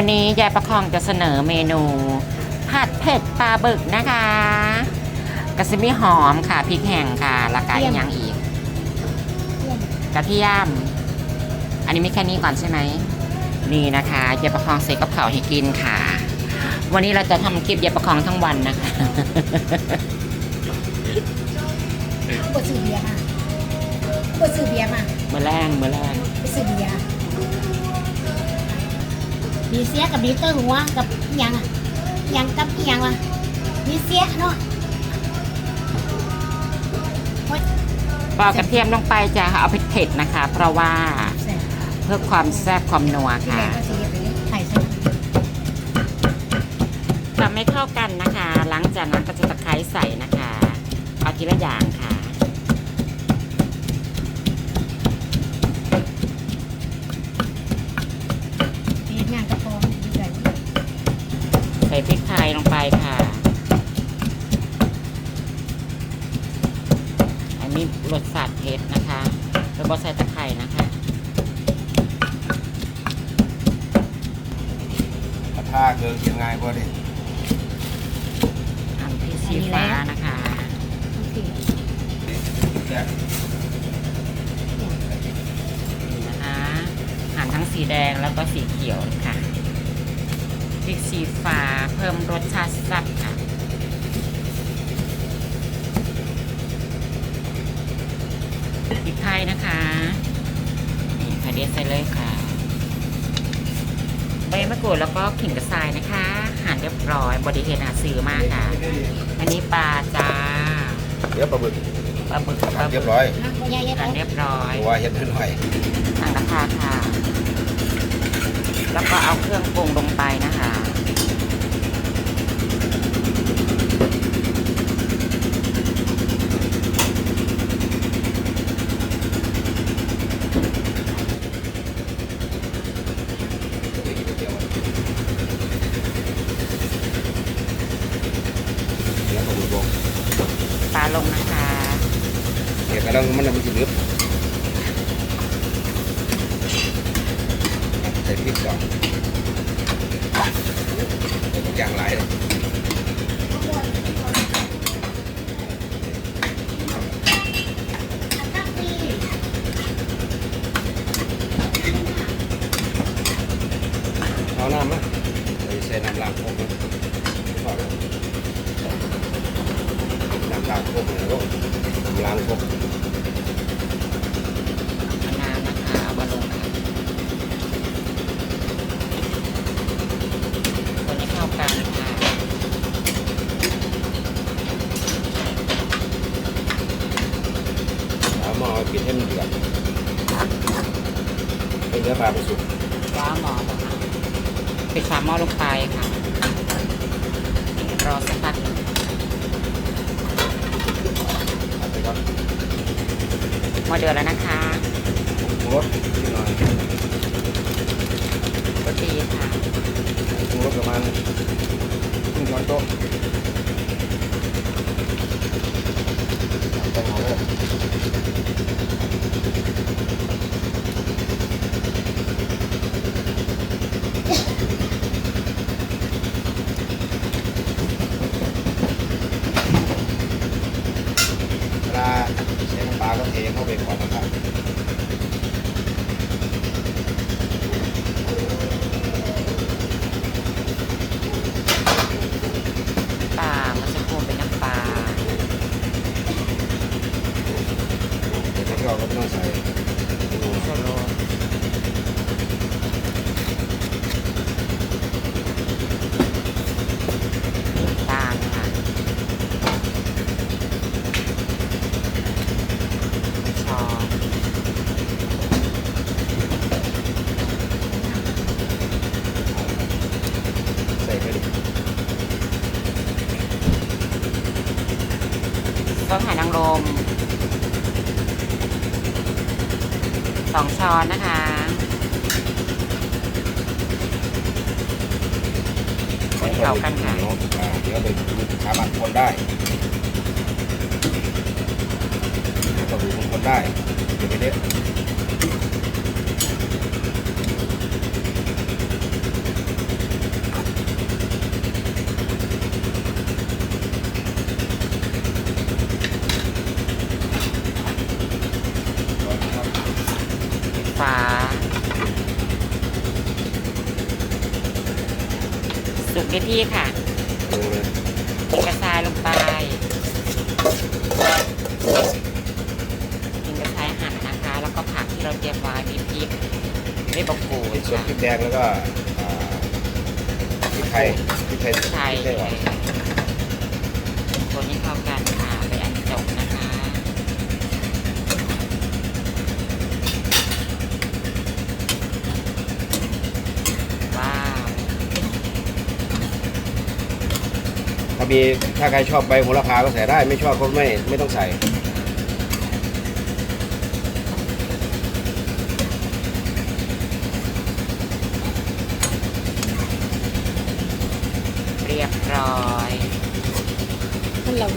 วันนี้ยายประคองจะเสนอเมนูผัดเผ็ดปลาบึกนะคะกระซิมีหอมค่ะพริกแห้งค่ะแล้วก็อีกอย่างอีกกระเทียม อันนี้มีแค่นี้ก่อนใช่ไหมนี่นะคะยายประคองเสกกับเผาวให้กินค่ะ วันนี้เราจะทำคลิปยายประคองทั้งวันนะคะบดซื้อเบียร์มาบดซื้อเบียร์มาเมื่อแรงเมื่อแรงไปซื้อเบียร์ บีเสียกับบีเตอร์หัวกับอิหยังอะอิหยังกับอิหยังวะบีเสียเนาะปอกกระเทียมลงไปจะเอาไปเผ็ดนะคะ เพราะว่าแซ่บเพื่อความแซ่บความนัวที่ค่ะแรกก็สีไปไข่ใส่ทำให้เข้ากันนะคะ หลังจากนั้นก็จะตะไคร้ใส่นะคะเอาทีละอย่างค่ะ เฮ็ด งานกระปองดีใจใส่พริกไทยลงไปค่ะ อันนี้รสชาติเผ็ดนะคะ แล้วก็ใส่ตะไคร้นะคะกระทาเกินยังไงบ่ดิอันที่สีฟ้านะคะ โอเค แยก นี่นะคะหั่นทั้ง สีแดงแล้วก็สีเขียวค่ะพริกสีฟ้าเพิ่มรสชาติแซ่บค่ะ พริกไทยนะคะ นี่ค่ะเดียวใส่เลยค่ะ ใบมะกรูดแล้วก็ขิงกระชายนะคะ หั่นเรียบร้อยบริเฮนอาซื้อมากค่ะ อันนี้ปลาจ้าเดี๋ยวปลาบึกปลาบึกปลาเรีบึยกบร้อยนะพ่อยายเฮ็ดหั่นเอาเรียบร้อยตัวเห็ดหน่อยตั้งกระทะค่ะ แล้วก็เอาเครื่องปรุงลงไปนะคะเดี๋ยวปลาบึกลงปลาลงนะคะเห็ดกระดังมันมันจะลึกใส่พริกก่อนอย่างไรเลยเอา น้ำไหมใส่น้ำล้างพวกมันพอแล้วน้ำล้างพวกมันแล้วก็ล้างพวก มะนาวนะคะเอามาลงค่ะคนให้เข้ากันค่ะ เอาหม้อ ปิดให้มันเดือดให้เนื้อปลามันสุกว้าหมอลงค่ะปิดฝาหม้อลงไปค่ะรอสักพักหนึ่งเอาไปก่อนหม้อเดือดแล้วนะคะปรุงรสนิดหน่อยก็ดีค่ะปรุงรสประมาณครึ่งช้อนโต๊ะใส่หอม เลยเวลาใส่น้ำปลาก็เทเข้าไปก่อนนะครับ ปลามันจะพูเป็นน้ำปลา เดี๋ยวเราก็ต้องใส่ดู โซโลตาลค่ะช้อน ใส่ไปดิ ต้นหางลมสองช้อนนะคะ คนเข้ากันค่ะอ่าเดี๋ยวไปสามารถคนได้ก็ดูคนได้เดี๋ยวไปเด็ด สุกได้ที่ค่ะดูเลยกินกระชายลงไปกินกระชายหั่นนะคะ แล้วก็ผักที่เราเตรียมไว้มีพริกไม่บกกูพริดกสดค่ะพริกแดงแล้วก็อ่าพริกไทยพริกไทยไทยพริกไทยอ่อนตัวนี้เข้ากันค่ะไปอันจบนะคะ ว้าว ถ้ามีถ้าใครชอบใบโหระพาก็ใส่ได้ ไม่ชอบก็ไม่ไม่ต้องใส่ เรียบร้อย มันเหลา